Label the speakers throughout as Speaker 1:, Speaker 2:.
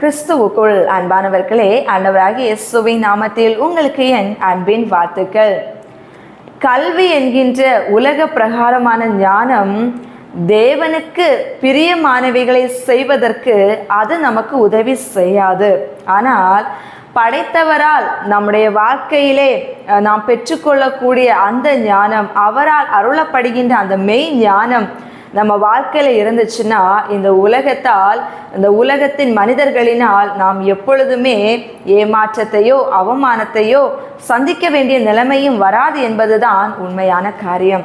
Speaker 1: கிறிஸ்துவுக்குள் அன்பானவர்களே ஆண்டவராகிய இயேசுவின் நாமத்தில் உங்களுக்கு என் அன்பின் வாழ்த்துக்கள். கல்வி என்கின்ற உலக பிரகாரமான ஞானம் தேவனுக்கு பிரியமானவைகளை செய்வதற்கு அது நமக்கு உதவி செய்யாது. ஆனால் படைத்தவரால் நம்முடைய வாழ்க்கையிலே நாம் பெற்றுக்கொள்ளக்கூடிய அந்த ஞானம் அவரால் அருளப்படுகின்ற அந்த மெய் ஞானம் நம்ம வாழ்க்கையில் இருந்துச்சுன்னா இந்த உலகத்தால் இந்த உலகத்தின் மனிதர்களினால் நாம் எப்பொழுதுமே ஏமாற்றத்தையோ அவமானத்தையோ சந்திக்க வேண்டிய நிலைமையும் வராது என்பதுதான் உண்மையான காரியம்.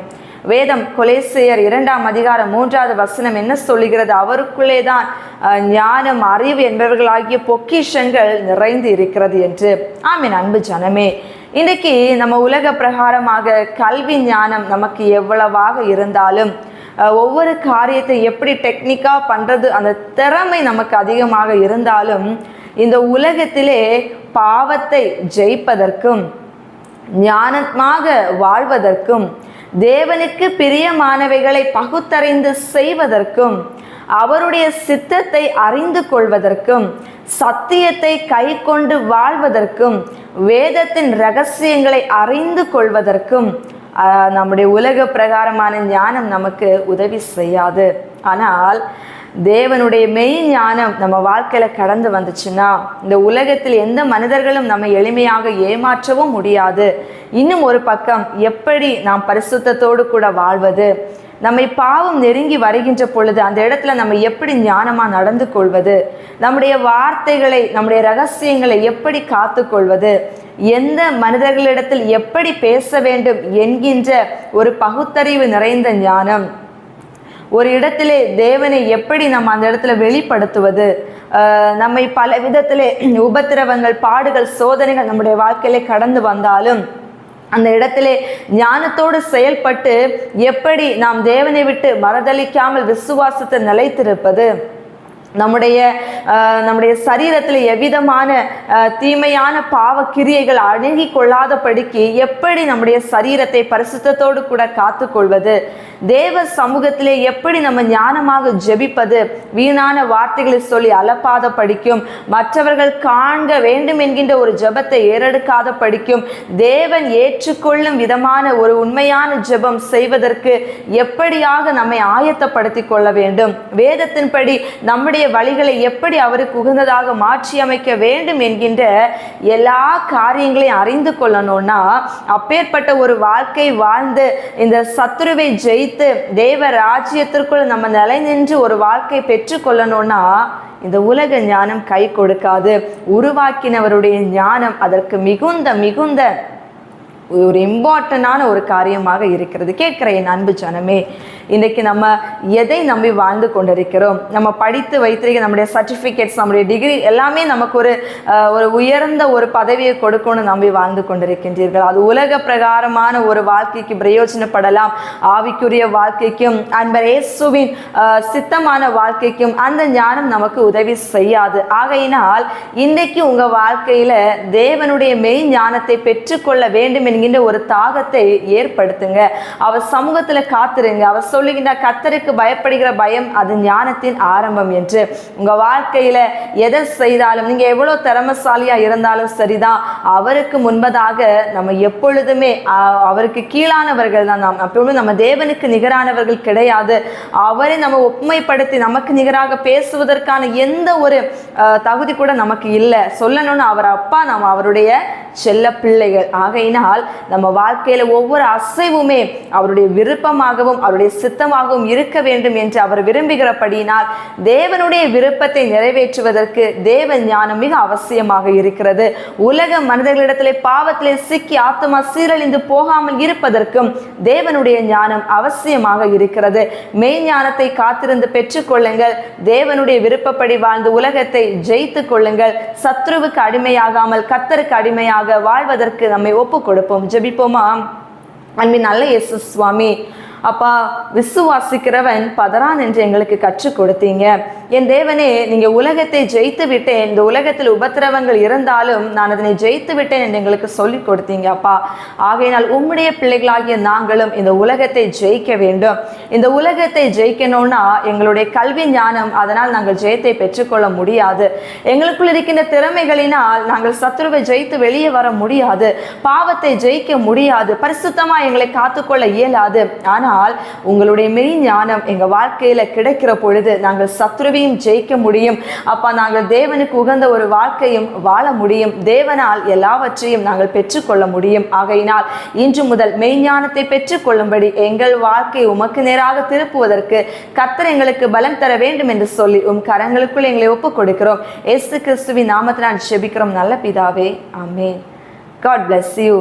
Speaker 1: வேதம் கொலேசியர் இரண்டாம் அதிகாரம் மூன்றாவது வசனம் என்ன சொல்லுகிறது? அவருக்குள்ளே தான் ஞானம் அறிவு என்பவர்களாகிய பொக்கிஷங்கள் நிறைந்து இருக்கிறது என்று. ஆமீன் அன்பு ஜனமே. இன்றைக்கு நம்ம உலக பிரகாரமாக கல்வி ஞானம் நமக்கு எவ்வளவாக இருந்தாலும் ஒவ்வொரு காரியத்தை எப்படி டெக்னிக்காக பண்ணுறது அந்த திறமை நமக்கு அதிகமாக இருந்தாலும் இந்த உலகத்திலே பாவத்தை ஜெயிப்பதற்கும் ஞானமாக வாழ்வதற்கும் தேவனுக்கு பிரியமானவைகளை பகுத்தறிந்து செய்வதற்கும் அவருடைய சித்தத்தை அறிந்து கொள்வதற்கும் சத்தியத்தை கை கொண்டு வாழ்வதற்கும் வேதத்தின் ரகசியங்களை அறிந்து கொள்வதற்கும் நம்முடைய உலக பிரகாரமான ஞானம் நமக்கு உதவி செய்யாது. ஆனால் தேவனுடைய மெய் ஞானம் நம்ம வாழ்க்கையில கடந்து வந்துச்சுன்னா இந்த உலகத்தில் எந்த மனிதர்களும் நம்ம எளிமையாக ஏமாற்றவும் முடியாது. இன்னும் ஒரு பக்கம் எப்படி நாம் பரிசுத்தத்தோடு கூட வாழ்வது? நம்மை பாவம் நெருங்கி வருகின்ற பொழுது அந்த இடத்துல நம்ம எப்படி ஞானமா நடந்து கொள்வது? நம்முடைய வார்த்தைகளை நம்முடைய ரகசியங்களை எப்படி காத்து கொள்வது? எந்த மனிதர்களிடத்தில் எப்படி பேச வேண்டும் என்கின்ற ஒரு பகுத்தறிவு நிறைந்த ஞானம். ஒரு இடத்திலே தேவனை எப்படி நம்ம அந்த இடத்துல வெளிப்படுத்துவது? நம்மை பல விதத்திலே உபத்திரவங்கள் பாடுகள் சோதனைகள் நம்முடைய வாழ்க்கையிலே கடந்து வந்தாலும் அந்த இடத்திலே ஞானத்தோடு செயல்பட்டு எப்படி நாம் தேவனை விட்டு மறதளிக்காமல் விசுவாசத்தை நிலைத்திருப்பது? நம்முடைய நம்முடைய சரீரத்தில் எவ்விதமான தீமையான பாவ கிரியைகள் அணுகி கொள்ளாதபடிக்கு எப்படி நம்முடைய சரீரத்தை பரிசுத்தத்தோடு கூட காத்துக்கொள்வது? தேவ சமூகத்திலே எப்படி நம்ம ஞானமாக ஜெபிப்பது? வீணான வார்த்தைகளை சொல்லி அலப்பாத படிக்கும் மற்றவர்கள் காண்க வேண்டும் என்கின்ற ஒரு ஜெபத்தை ஏறெடுக்காத படிக்கும் தேவன் ஏற்றுக்கொள்ளும் விதமான ஒரு உண்மையான ஜெபம் செய்வதற்கு எப்படியாக நம்மை ஆயத்தப்படுத்தி கொள்ள வேண்டும்? வேதத்தின்படி நம்முடைய வழிகளை எப்படி அவருக்கு உகந்ததாக மாற்றி அமைக்க வேண்டும் என்கின்ற எல்லா காரியங்களையும் அறிந்து கொள்ளணும்னா அப்பேற்பட்ட ஒரு வாழ்க்கை வாழ்ந்து இந்த சத்துருவை ஜெயித்து தேவ ராஜ்யத்திற்குள் நம்ம நிலை நின்று ஒரு வாழ்க்கை பெற்றுக்கொள்ளணும்னா இந்த உலக ஞானம் கை கொடுக்காது. உருவாக்கினவருடைய ஞானம் அதற்கு மிகுந்த மிகுந்த ஒரு இம்பார்ட்டண்டான ஒரு காரியமாக இருக்கிறது. கேட்குற என் அன்பு ஜனமே இன்றைக்கு நம்ம எதை நம்பி வாழ்ந்து கொண்டிருக்கிறோம்? நம்ம படித்து வைத்திருக்க நம்முடைய சர்டிஃபிகேட்ஸ் நம்முடைய டிகிரி எல்லாமே நமக்கு ஒரு ஒரு உயர்ந்த ஒரு பதவியை கொடுக்கணும்னு நம்பி வாழ்ந்து கொண்டிருக்கின்றீர்கள். அது உலக பிரகாரமான ஒரு வாழ்க்கைக்கு பிரயோஜனப்படலாம். ஆவிக்குரிய வாழ்க்கைக்கும் அன்பர் இயேசுவின் சித்தமான வாழ்க்கைக்கும் அந்த ஞானம் நமக்கு உதவி செய்யாது. ஆகையினால் இன்றைக்கு உங்கள் வாழ்க்கையில தேவனுடைய மெய் ஞானத்தை பெற்றுக்கொள்ள வேண்டும் என்கின்ற ஒரு தாகத்தை ஏற்படுத்துங்க. அவர் சமூகத்தில் காத்துருங்க. அவர் சொல்லுகின்ற கத்தருக்கு பயப்படுகிற பயம் அது ஞானத்தின் ஆரம்பம் என்று. உங்கள் வாழ்க்கையில் எதை செய்தாலும் நீங்கள் எவ்வளோ திறமசாலியாக இருந்தாலும் சரிதான். அவருக்கு முன்பதாக நம்ம எப்பொழுதுமே அவருக்கு கீழானவர்கள் தான் நாம். எப்பொழுதும் நம்ம தேவனுக்கு நிகரானவர்கள் கிடையாது. அவரை நம்ம ஒப்புமைப்படுத்தி நமக்கு நிகராக பேசுவதற்கான எந்த ஒரு தகுதி கூட நமக்கு இல்லை. சொல்லணும்னு அவர் அப்பா நாம் அவருடைய செல்ல பிள்ளைகள். ஆகையினால் நம்ம வாழ்க்கையில ஒவ்வொரு அசைவுமே அவருடைய விருப்பமாகவும் அவருடைய சித்தமாகவும் இருக்க வேண்டும் என்று அவர் விரும்புகிறபடியினால் தேவனுடைய விருப்பத்தை நிறைவேற்றுவதற்கு தேவ ஞானம் மிக அவசியமாக இருக்கிறது. உலக மனிதர்களிடத்திலே பாவத்திலே சிக்கி ஆத்மா சீரழிந்து போகாமல் இருப்பதற்கும் தேவனுடைய ஞானம் அவசியமாக இருக்கிறது. மெய்ஞானத்தை காத்திருந்து பெற்றுக்கொள்ளுங்கள் தேவனுடைய விருப்பப்படி வாழ்ந்து உலகத்தை ஜெயித்து கொள்ளுங்கள். சத்ருவுக்கு அடிமையாகாமல் கத்தருக்கு அடிமையாக வாழ்வதற்கு நம்மை ஒப்பு கொடுப்போம் ஜெபிப்போமா? அன்பின் நல்ல இயேசு சுவாமி. அப்பா விசுவாசிக்கிறவன் பதறான் என்று எங்களுக்கு கற்றுக் கொடுத்தீங்க. என் தேவனே நீங்க உலகத்தை ஜெயித்து விட்டேன். இந்த உலகத்தில் உபத்திரவங்கள் இருந்தாலும் நான் அதனை ஜெயித்து விட்டேன் என்று எங்களுக்கு சொல்லிக் கொடுத்தீங்க அப்பா. ஆகையினால் உம்முடைய பிள்ளைகளாகிய நாங்களும் இந்த உலகத்தை ஜெயிக்க வேண்டும். இந்த உலகத்தை ஜெயிக்கணும்னா எங்களுடைய கல்வி ஞானம் அதனால் நாங்கள் ஜெயத்தை பெற்றுக்கொள்ள முடியாது. எங்களுக்குள் இருக்கின்ற திறமைகளினால் நாங்கள் சத்ருவை ஜெயித்து வெளியே வர முடியாது. பாவத்தை ஜெயிக்க முடியாது. பரிசுத்தமா எங்களை காத்துக்கொள்ள இயலாது. ஆனால் ஆனால் உங்களுடைய மெய் ஞானம் எங்க வாழ்க்கையில கிடைக்கிற பொழுது நாங்கள் சத்ருவையும் ஜெயிக்க முடியும். அப்பா நாங்கள் தேவனுக்கு உகந்த ஒரு வாழ்க்கையும் வாழ முடியும். தேவனால் எல்லாவற்றையும் நாங்கள் பெற்றுக்கொள்ள முடியும். ஆகையினால் இன்று முதல் மெய்ஞானத்தை பெற்றுக்கொள்ளும்படி எங்கள் வாழ்க்கை உமக்கு நேராக திருப்புவதற்கு கத்தர் எங்களுக்கு பலம் தர வேண்டும் என்று சொல்லி உம் கரங்களுக்குள் எங்களை ஒப்புக் கொடுக்கிறோம். எஸ் கிறிஸ்துவின் நான் செபிக்கிறோம் நல்ல பிதாவே. அமே காட் பிளஸ் யூ